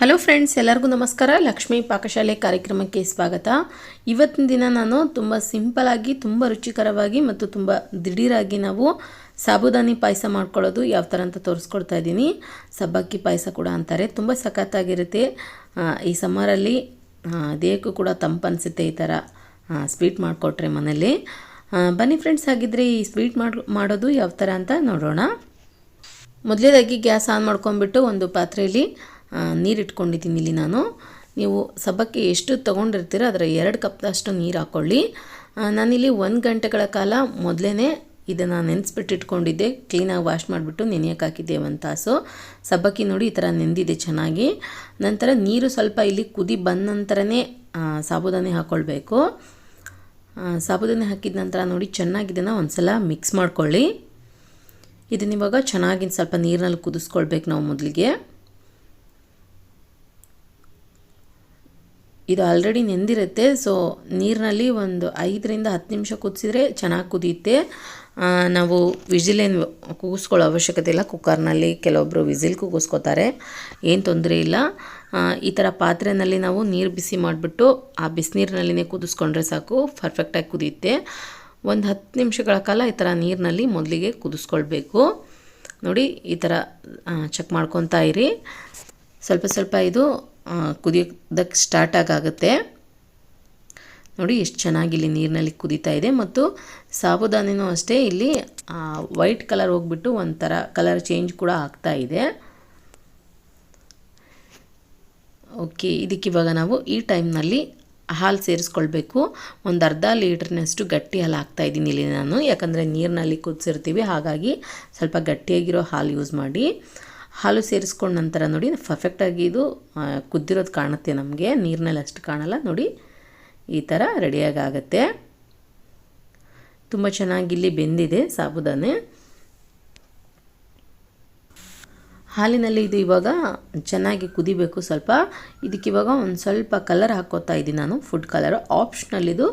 Hello friends ಎಲ್ಲರಿಗೂ ನಮಸ್ಕಾರ. ಲಕ್ಷ್ಮೀ ಪಾಕಶಾಲೆ ಕಾರ್ಯಕ್ರಮಕ್ಕೆ ಸ್ವಾಗತ. ಇವತ್ತಿನ ದಿನ ನಾನು ತುಂಬ ಸಿಂಪಲಾಗಿ ತುಂಬ ರುಚಿಕರವಾಗಿ ಮತ್ತು ತುಂಬ ದಿಢೀರಾಗಿ ನಾವು ಸಾಬುದಾನಿ ಪಾಯಸ ಮಾಡ್ಕೊಳ್ಳೋದು ಯಾವ ಥರ ಅಂತ ತೋರಿಸ್ಕೊಡ್ತಾ ಇದ್ದೀನಿ. ಸಬ್ಬಕ್ಕಿ ಪಾಯಸ ಕೂಡ ಅಂತಾರೆ. ತುಂಬ ಸಖತ್ತಾಗಿರುತ್ತೆ. ಈ ಸಮ್ಮರಲ್ಲಿ ದೇಹಕ್ಕೂ ಕೂಡ ತಂಪನಿಸುತ್ತೆ ಈ ಥರ ಸ್ವೀಟ್ ಮಾಡಿಕೊಟ್ರೆ ಮನೇಲಿ ಬನ್ನಿ ಫ್ರೆಂಡ್ಸ್ ಹಾಗಿದ್ರೆ ಈ ಸ್ವೀಟ್ ಮಾಡಿ, ಮಾಡೋದು ಯಾವ ಥರ ಅಂತ ನೋಡೋಣ. ಮೊದಲೇದಾಗಿ ಗ್ಯಾಸ್ ಆನ್ ಮಾಡ್ಕೊಂಬಿಟ್ಟು ಒಂದು ಪಾತ್ರೆಯಲ್ಲಿ ನೀರು ಇಟ್ಕೊಂಡಿದ್ದೀನಿ ಇಲ್ಲಿ ನಾನು. ನೀವು ಸಬ್ಬಕ್ಕೆ ಎಷ್ಟು ತೊಗೊಂಡಿರ್ತೀರೋ, ಅದರ ಎರಡು ಕಪ್ದಷ್ಟು ನೀರು ಹಾಕ್ಕೊಳ್ಳಿ ನಾನಿಲ್ಲಿ ಒಂದು ಗಂಟೆಗಳ ಕಾಲ ಮೊದಲೇ ಇದನ್ನು ನೆನೆಸ್ಬಿಟ್ಟು ಇಟ್ಕೊಂಡಿದ್ದೆ ಕ್ಲೀನಾಗಿ ವಾಶ್ ಮಾಡಿಬಿಟ್ಟು ನೆನೆಯೋಕೆ ಹಾಕಿದ್ದೆ ಒಂದು ತಾಸು ಸಬ್ಬಕ್ಕಿ ನೋಡಿ ಈ ಥರ ನೆಂದಿದೆ ಚೆನ್ನಾಗಿ. ನಂತರ ನೀರು ಸ್ವಲ್ಪ ಇಲ್ಲಿ ಕುದಿ ಬಂದ ನಂತರನೇ ಸಾಬುದಾನೆ ಹಾಕ್ಕೊಳ್ಬೇಕು ಸಾಬುದಾನೆ ಸಾಬುದಾನಿ ಹಾಕಿದ ನಂತರ ನೋಡಿ ಚೆನ್ನಾಗಿ ಇದನ್ನು ಒಂದು ಸಲ ಮಿಕ್ಸ್ ಮಾಡ್ಕೊಳ್ಳಿ. ಇದನ್ನಿವಾಗ ಚೆನ್ನಾಗಿ ಸ್ವಲ್ಪ ನೀರಿನಲ್ಲಿ ಕುದಿಸ್ಕೊಳ್ಬೇಕು ನಾವು ಮೊದಲಿಗೆ. ಇದು ಆಲ್ರೆಡಿ ನೆಂದಿರುತ್ತೆ. ಸೊ ನೀರಿನಲ್ಲಿ ಒಂದು ಐದರಿಂದ ಹತ್ತು ನಿಮಿಷ ಕುದಿಸಿದ್ರೆ ಚೆನ್ನಾಗಿ ಕುದಿಯುತ್ತೆ. ನಾವು ವಿಜಿಲೇನು ಕೂಗಿಸ್ಕೊಳ್ಳೋ ಅವಶ್ಯಕತೆ ಇಲ್ಲ. ಕುಕ್ಕರ್ನಲ್ಲಿ ಕೆಲವೊಬ್ಬರು ವಿಝಿಲ್ ಕೂಗಿಸ್ಕೋತಾರೆ. ಏನು ತೊಂದರೆ ಇಲ್ಲ. ಈ ಥರ ಪಾತ್ರೆಯಲ್ಲಿ ನಾವು ನೀರು ಬಿಸಿ ಮಾಡಿಬಿಟ್ಟು ಆ ಬಿಸಿನೀರಿನಲ್ಲಿನೇ ಕುದಿಸ್ಕೊಂಡ್ರೆ ಸಾಕು. ಪರ್ಫೆಕ್ಟಾಗಿ ಕುದಿಯುತ್ತೆ. ಒಂದು ಹತ್ತು ನಿಮಿಷಗಳ ಕಾಲ ಈ ಥರ ನೀರಿನಲ್ಲಿ ಮೊದಲಿಗೆ ಕುದಿಸ್ಕೊಳ್ಬೇಕು. ನೋಡಿ, ಈ ಥರ ಚೆಕ್ ಮಾಡ್ಕೊತಾ ಇರಿ. ಸ್ವಲ್ಪ ಸ್ವಲ್ಪ ಇದು ಕುದಿಯೋದಕ್ಕೆ ಸ್ಟಾರ್ಟ್ ಆಗುತ್ತೆ ನೋಡಿ, ಎಷ್ಟು ಚೆನ್ನಾಗಿ ಇಲ್ಲಿ ನೀರಿನಲ್ಲಿ ಕುದೀತಾ ಇದೆ. ಮತ್ತು ಸಾಬುದಾನಿನೂ ಅಷ್ಟೇ ಇಲ್ಲಿ ವೈಟ್ ಕಲರ್ ಹೋಗ್ಬಿಟ್ಟು ಒಂಥರ ಕಲರ್ ಚೇಂಜ್ ಕೂಡ ಆಗ್ತಾ ಇದೆ. ಓಕೆ ಇದಕ್ಕೆ ಇವಾಗ ನಾವು ಈ ಟೈಮ್ನಲ್ಲಿ ಹಾಲು ಸೇರಿಸ್ಕೊಳ್ಬೇಕು. ಒಂದು ಅರ್ಧ ಲೀಟ್ರ್ನಷ್ಟು ಗಟ್ಟಿ ಹಾಲು ಹಾಕ್ತಾ ಇದ್ದೀನಿ ಇಲ್ಲಿ ನಾನು. ಯಾಕಂದರೆ ನೀರಿನಲ್ಲಿ ಕುದಿಸಿರ್ತೀವಿ, ಹಾಗಾಗಿ ಸ್ವಲ್ಪ ಗಟ್ಟಿಯಾಗಿರೋ ಹಾಲು ಯೂಸ್ ಮಾಡಿ. ಹಾಲು ಸೇರಿಸ್ಕೊಂಡ ನಂತರ ನೋಡಿ ಪರ್ಫೆಕ್ಟಾಗಿ ಇದು ಕುದ್ದಿರೋದು ಕಾಣುತ್ತೆ ನಮಗೆ. ನೀರಿನಲ್ಲಿ ಅಷ್ಟು ಕಾಣಲ್ಲ, ನೋಡಿ. ಈ ಥರ ರೆಡಿಯಾಗಿ ಆಗುತ್ತೆ. ತುಂಬ ಚೆನ್ನಾಗಿ ಇಲ್ಲಿ ಬೆಂದಿದೆ ಸಾಬುದಾನೆ. ಹಾಲಿನಲ್ಲಿ ಇದು ಇವಾಗ ಚೆನ್ನಾಗಿ ಕುದಿಬೇಕು ಸ್ವಲ್ಪ. ಇದಕ್ಕೆ ಇವಾಗ ಒಂದು ಸ್ವಲ್ಪ ಕಲರ್ ಹಾಕೋತಾ ಇದ್ದೀನಿ ನಾನು ಫುಡ್ ಕಲರ್ ಆಪ್ಷನಲ್ ಇದು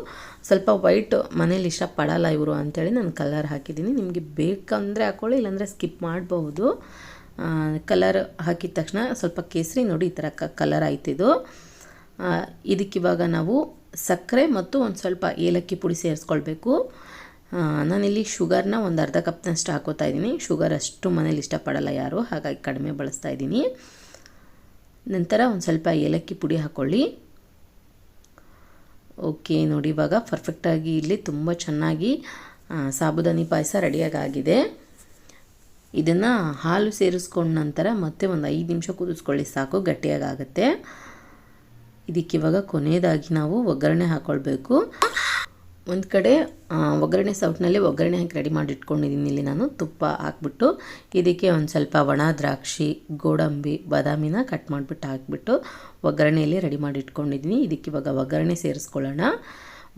ಸ್ವಲ್ಪ ವೈಟ್ ಮನೇಲಿ ಇಷ್ಟಪಡಲ್ಲ ಇವರು ಅಂಥೇಳಿ ನಾನು ಕಲರ್ ಹಾಕಿದ್ದೀನಿ. ನಿಮಗೆ ಬೇಕಂದರೆ ಹಾಕ್ಕೊಳ್ಳಿ ಇಲ್ಲಾಂದರೆ ಸ್ಕಿಪ್ ಮಾಡಬಹುದು. ಕಲರ್ ಹಾಕಿದ ತಕ್ಷಣ ಸ್ವಲ್ಪ ಕೇಸರಿ ನೋಡಿ ಈ ಥರ ಕಲರ್ ಆ, ಇದಕ್ಕಿವಾಗ ನಾವು ಸಕ್ಕರೆ ಮತ್ತು ಒಂದು ಸ್ವಲ್ಪ ಏಲಕ್ಕಿ ಪುಡಿ ಸೇರಿಸ್ಕೊಳ್ಬೇಕು. ನಾನಿಲ್ಲಿ ಶುಗರ್ನ ಒಂದು ಅರ್ಧ ಕಪ್ನಷ್ಟು ಹಾಕೋತಾ ಇದ್ದೀನಿ. ಶುಗರ್ ಅಷ್ಟು ಮನೇಲಿ ಇಷ್ಟಪಡಲ್ಲ ಯಾರು ಹಾಗಾಗಿ ಕಡಿಮೆ ಬಳಸ್ತಾ ಇದ್ದೀನಿ. ನಂತರ ಒಂದು ಸ್ವಲ್ಪ ಏಲಕ್ಕಿ ಪುಡಿ ಹಾಕ್ಕೊಳ್ಳಿ ಓಕೆ ನೋಡಿ ಇವಾಗ ಪರ್ಫೆಕ್ಟಾಗಿ ಇಲ್ಲಿ ತುಂಬ ಚೆನ್ನಾಗಿ ಸಾಬುದಾನಿ ಪಾಯಸ ರೆಡಿಯಾಗಿ ಆಗಿದೆ. ಇದನ್ನು ಹಾಲು ಸೇರಿಸ್ಕೊಂಡ ನಂತರ ಮತ್ತೆ ಒಂದು ಐದು ನಿಮಿಷ ಕುದಿಸ್ಕೊಳ್ಳಿ. ಸಾಕು ಗಟ್ಟಿಯಾಗುತ್ತೆ ಇದಕ್ಕೆ ಇವಾಗ ಕೊನೆಯದಾಗಿ ನಾವು ಒಗ್ಗರಣೆ ಹಾಕ್ಕೊಳ್ಬೇಕು ಒಂದು ಕಡೆ ಒಗ್ಗರಣೆ ಸೌಟ್ನಲ್ಲಿ ಒಗ್ಗರಣೆ ಹಾಕಿ ರೆಡಿ ಮಾಡಿ ಇಟ್ಕೊಂಡಿದ್ದೀನಿ. ಇಲ್ಲಿ ನಾನು ತುಪ್ಪ ಹಾಕ್ಬಿಟ್ಟು, ಇದಕ್ಕೆ ಒಂದು ಸ್ವಲ್ಪ ಒಣ ದ್ರಾಕ್ಷಿ, ಗೋಡಂಬಿ, ಬಾದಾಮಿನ ಕಟ್ ಮಾಡಿಬಿಟ್ಟು ಹಾಕ್ಬಿಟ್ಟು ಒಗ್ಗರಣೆಯಲ್ಲಿ ರೆಡಿ ಮಾಡಿ ಇಟ್ಕೊಂಡಿದ್ದೀನಿ. ಇದಕ್ಕೆ ಇವಾಗ ಒಗ್ಗರಣೆ ಸೇರಿಸ್ಕೊಳ್ಳೋಣ.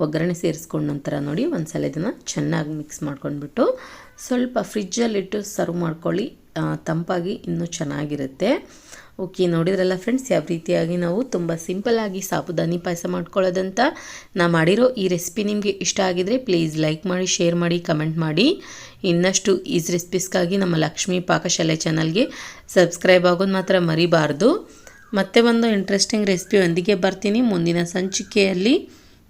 ಒಗ್ಗರಣೆ ಸೇರಿಸ್ಕೊಂಡ ನಂತರ ನೋಡಿ ಒಂದು ಸಲ ಇದನ್ನು ಚೆನ್ನಾಗಿ ಮಿಕ್ಸ್ ಮಾಡ್ಕೊಂಡ್ಬಿಟ್ಟು ಸ್ವಲ್ಪ ಫ್ರಿಜ್ಜಲ್ಲಿಟ್ಟು ಸರ್ವ್ ಮಾಡ್ಕೊಳ್ಳಿ. ತಂಪಾಗಿ ಇನ್ನೂ ಚೆನ್ನಾಗಿರುತ್ತೆ. ಓಕೆ ನೋಡಿದ್ರಲ್ಲ ಫ್ರೆಂಡ್ಸ್ ಯಾವ ರೀತಿಯಾಗಿ ನಾವು ತುಂಬ ಸಿಂಪಲ್ಲಾಗಿ ಸಾಬುದಾನಿ ಪಾಯಸ ಮಾಡ್ಕೊಳ್ಳೋದಂತ. ನಾ ಮಾಡಿರೋ ಈ ರೆಸಿಪಿ ನಿಮಗೆ ಇಷ್ಟ ಆಗಿದರೆ ಪ್ಲೀಸ್ ಲೈಕ್ ಮಾಡಿ ಶೇರ್ ಮಾಡಿ ಕಮೆಂಟ್ ಮಾಡಿ. ಇನ್ನಷ್ಟು ಈಸ್ ರೆಸಿಪೀಸ್ಗಾಗಿ ನಮ್ಮ ಲಕ್ಷ್ಮಿ ಪಾಕಶಾಲೆ ಚಾನಲ್ಗೆ ಸಬ್ಸ್ಕ್ರೈಬ್ ಆಗೋದು ಮಾತ್ರ ಮರಿಬಾರ್ದು. ಮತ್ತೆ ಒಂದು ಇಂಟ್ರೆಸ್ಟಿಂಗ್ ರೆಸಿಪಿಯೊಂದಿಗೆ ಬರ್ತೀನಿ. ಮುಂದಿನ ಸಂಚಿಕೆಯಲ್ಲಿ